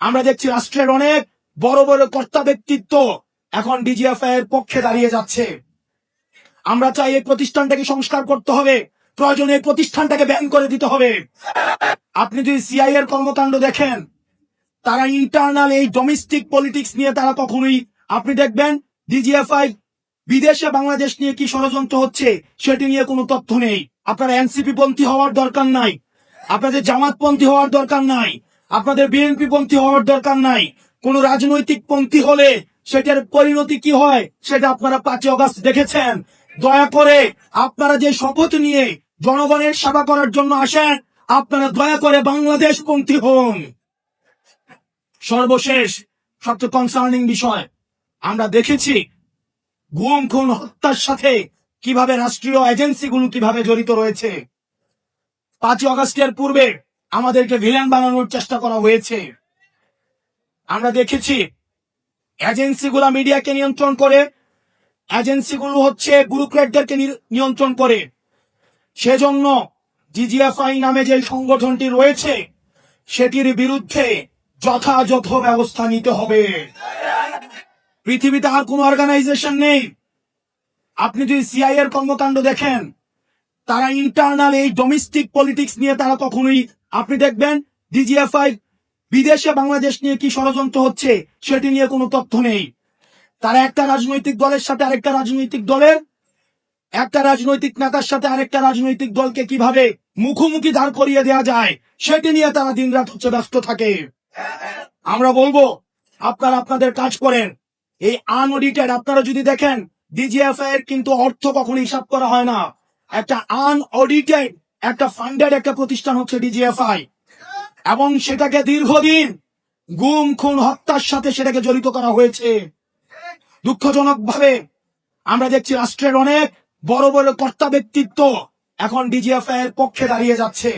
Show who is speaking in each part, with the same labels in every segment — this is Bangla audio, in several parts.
Speaker 1: আমরা দেখছি রাষ্ট্রের অনেক বড় বড় কর্তা ব্যক্তিত্ব এখন ডিজিএফআই এর পক্ষে দাঁড়িয়ে যাচ্ছে। আমরা চাই এই প্রতিষ্ঠানটাকে সংস্কার করতে হবে, প্রয়োজনে এই প্রতিষ্ঠানটাকে ব্যান করে দিতে হবে। আপনি যদি সিআই এর কর্মকাণ্ড দেখেন, তারা ইন্টারনাল এই ডোমেস্টিক পলিটিক্স নিয়ে তারা কখনোই, আপনি দেখবেন ডিজিএফআই বিদেশে বাংলাদেশ নিয়ে কি ষড়যন্ত্র হচ্ছে, সেটি নিয়ে কোনো তথ্য নেই। আপনার এনসিপি পন্থী হওয়ার দরকার নাই। আপনাদের জামাতপন্থী হওয়ার দরকার নাই। আপনাদের বিএনপি পন্থী হওয়ার দরকার নাই। কোন রাজনৈতিক পন্থী হলে সেটার পরিণতি কি হয়, সেটা আপনারা পাঁচই অগস্ট দেখেছেন। দয়া করে আপনারা যে শপথ নিয়ে জনগণের সেবা করার জন্য আসেন, আপনারা দয়া করে বাংলাদেশ পন্থী হন। সর্বশেষ, সবচেয়ে কনসার্নিং বিষয়, আমরা দেখেছি গুম, খুন, হত্যার সাথে কীভাবে রাষ্ট্রীয় এজেন্সিগুলো কীভাবে জড়িত রয়েছে। পাঁচই অগস্টের পূর্বে আমাদেরকে ভিলেন বানানোর চেষ্টা করা হয়েছে। আমরা দেখেছি এজেন্সিগুলা মিডিয়াকে নিয়ন্ত্রণ করে এজেন্সিগুলো হচ্ছে ব্যুরোক্রেটদেরকে নিয়ন্ত্রণ করে। সেজন্য জিজিএফআই নামে যে সংগঠনটি রয়েছে, সেটির বিরুদ্ধে যথাযথ ব্যবস্থা নিতে হবে। পৃথিবীতে আর কোন অর্গানাইজেশন নেই। আপনি যদি সিআই এর কর্মকাণ্ড দেখেন, তারা ইন্টারনাল এই ডোমেস্টিক পলিটিক্স নিয়ে তারা কখনোই আপনি দেখবেন ডিজিএফআই বিদেশে বাংলাদেশ নিয়ে কি ষড়যন্ত্র হচ্ছে সেটি নিয়ে কোনো তথ্য নেই। তারা একটা রাজনৈতিক দলের সাথে আরেকটা রাজনৈতিক দলের, একটা রাজনৈতিক নেতার সাথে আরেকটা রাজনৈতিক দলকে কীভাবে মুখোমুখি দাঁড় করিয়ে দেওয়া যায় সেটি নিয়ে তারা দিনরাত হচ্ছে ব্যস্ত থাকে। আমরা বলব, আপনারা আপনাদের কাজ করেন। এই আনঅডিটেড আপনারা যদি দেখেন ডিজিএফআই এর কিন্তু অর্থ কখনো হিসাব করা হয় না। একটা আনঅডিটেড একটা ফান্ডেড একটা প্রতিষ্ঠান হচ্ছে ডিজিএফআই এবং সেটাকে দীর্ঘদিন গুম, খুন, হত্যার সাথে সেটাকে জড়িত করা হয়েছে। দুঃখজনক ভাবে আমরা দেখছি রাষ্ট্রের অনেক বড় বড় কর্তা ব্যক্তিত্ব এখন ডিজিএফআই এর পক্ষে দাঁড়িয়ে যাচ্ছে।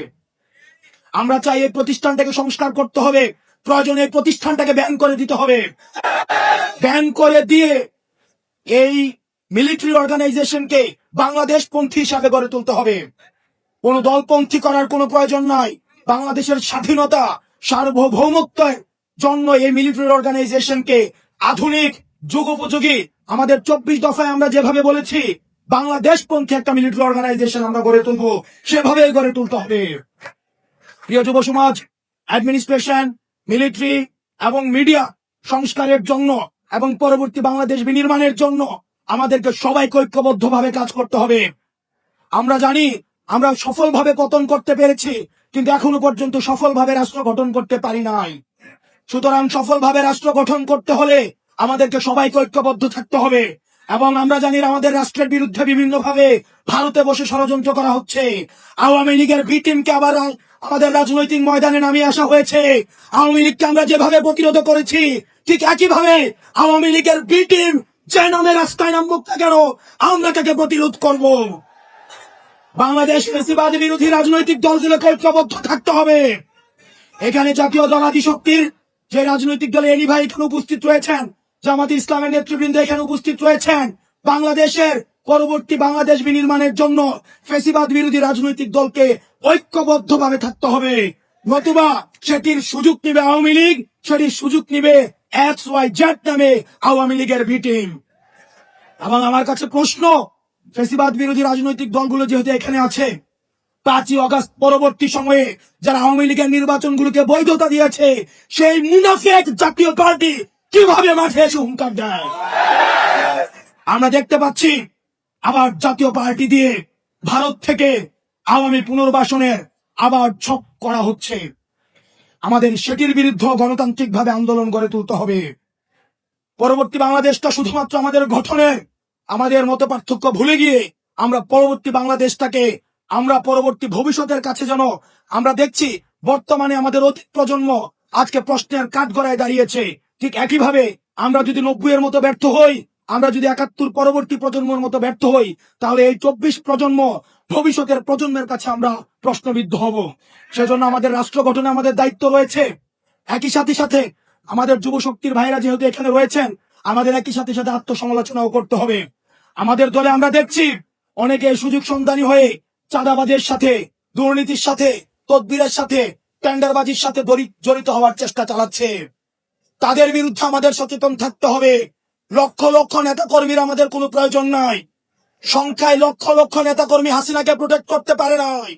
Speaker 1: আমরা চাই এই প্রতিষ্ঠানটাকে সংস্কার করতে হবে, প্রয়োজনে প্রতিষ্ঠানটাকে ব্যান করে দিতে হবে। ব্যান করে দিয়ে এই মিলিটারি অর্গানাইজেশনকে বাংলাদেশ পন্থী হিসাবে গড়ে তুলতে হবে। কোন দলপন্থী করার কোনো প্রয়োজন নাই। বাংলাদেশের স্বাধীনতা সার্বভৌমত্বের জন্য এই মিলিটারি অর্গানাইজেশনকে আধুনিক, যুগোপযোগী, আমাদের চব্বিশ দফায় আমরা যেভাবে বলেছি বাংলাদেশ পন্থী একটা মিলিটারি অর্গানাইজেশন আমরা গড়ে তুলবো, সেভাবেই গড়ে তুলতে হবে। প্রিয় যুব সমাজ অ্যাডমিনিস্ট্রেশন মিলিটারি এবং মিডিয়া সংস্কারের জন্য এবং পরবর্তী বাংলাদেশ বিনির্মাণের জন্য আমাদেরকে সবাইকে ঐক্যবদ্ধভাবে কাজ করতে হবে। আমরা জানি আমরা সফলভাবে পতন করতে পেরেছি, কিন্তু এখনও পর্যন্ত সফলভাবে রাষ্ট্র গঠন করতে পারি নাই। সুতরাং সফলভাবে রাষ্ট্র গঠন করতে হলে আমাদেরকে সবাইকে ঐক্যবদ্ধ থাকতে হবে এবং আমরা জানি আমাদের রাষ্ট্রের বিরুদ্ধে বিভিন্ন ভাবে ভারতে বসে ষড়যন্ত্র করা হচ্ছে। আওয়ামী লীগের বি টিমকে আবার আমাদের রাজনৈতিক ময়দানে নামিয়ে আসা হয়েছে। আওয়ামী লীগকে আমরা যেভাবে প্রতিরোধ করেছি, ঠিক একইভাবে আওয়ামী লীগের বি টিম যে নামে রাস্তায় নামুক না কেন, আমরা তাকে প্রতিরোধ করব। বাংলাদেশ ফেসিবাদ বিরোধী রাজনৈতিক দলগুলোকে ঐক্যবদ্ধ থাকতে হবে। এখানে জাতীয় জনাদি শক্তির যে রাজনৈতিক দলে এনি ভাই এখানে উপস্থিত রয়েছেন, জামাত ইসলামের নেতৃবৃন্দ এখানে উপস্থিত রয়েছেন, বাংলাদেশের পরবর্তী বাংলাদেশ বিনির্মাণের জন্য ফেসিবাদ বিরোধী রাজনৈতিক দলকে ঐক্যবদ্ধভাবে থাকতে হবে। নতুবা সেটির সুযোগ নিবে আওয়ামী লীগ, সেটির সুযোগ নিবে এক্স ওয়াই জেড নামে আওয়ামী লীগের বি টিম। এবং আমার কাছে প্রশ্ন ফেসিবাদ বিরোধী রাজনৈতিক দলগুলো যেহেতু এখানে আছে, পাঁচই অগস্ট পরবর্তী সময়ে যারা আওয়ামী লীগের নির্বাচনগুলোকে বৈধতা দিয়েছে, সেই মুনাফেক জাতীয় পার্টি কীভাবে মাঠে এসে হুঙ্কার দেয়? আমরা দেখতে পাচ্ছি, আবার জাতীয় পার্টি দিয়ে ভারত থেকে আওয়ামী পুনর্বাসনের আবার ছক করা হচ্ছে। আমাদের সেটির বিরুদ্ধে গণতান্ত্রিক ভাবে আন্দোলন গড়ে তুলতে হবে। পরবর্তী বাংলাদেশটা শুধুমাত্র আমাদের গঠনে আমাদের মত পার্থক্য ভুলে গিয়ে আমরা পরবর্তী বাংলাদেশটাকে, আমরা পরবর্তী ভবিষ্যতের কাছে যেন আমরা দেখছি বর্তমানে আমাদের অতীত প্রজন্ম আজকে প্রশ্নের কাঠগড়ায় দাঁড়িয়েছে। ঠিক একইভাবে আমরা যদি নব্বই এর মতো ব্যর্থ হই, আমরা যদি একাত্তর পরবর্তী প্রজন্মের মতো ব্যর্থ হই, তাহলে এই চব্বিশ প্রজন্ম ভবিষ্যতের প্রজন্মের কাছে আমরা প্রশ্নবিদ্ধ হব। সেজন্য আমাদের রাষ্ট্র গঠনে আমাদের দায়িত্ব রয়েছে। একই সাথে সাথে আমাদের যুব শক্তির ভাইরা যেহেতু এখানে রয়েছেন, আমাদের একই সাথে সাথে আত্মসমালোচনাও করতে হবে। আমাদের দলে আমরা দেখছি অনেকে সুযোগ সন্ধানী হয়ে চাঁদাবাজের সাথে, দুর্নীতির সাথে, তদবিরের সাথে, টেন্ডারবাজির সাথে জড়িত হওয়ার চেষ্টা চালাচ্ছে। তাদের বিরুদ্ধে আমাদের সচেতন থাকতে হবে। লক্ষ লক্ষ নেতা কর্মীর আমাদের কোনো প্রয়োজন নাই। সংখ্যায় লক্ষ লক্ষ নেতা কর্মী হাসিনাকে প্রোটেক্ট করতে পারে নাই।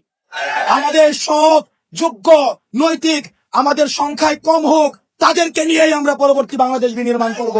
Speaker 1: আমাদের সব যোগ্য, নৈতিক, আমাদের সংখ্যায় কম হোক, তাদেরকে নিয়েই আমরা পরবর্তী বাংলাদেশ বিনির্মাণ করব।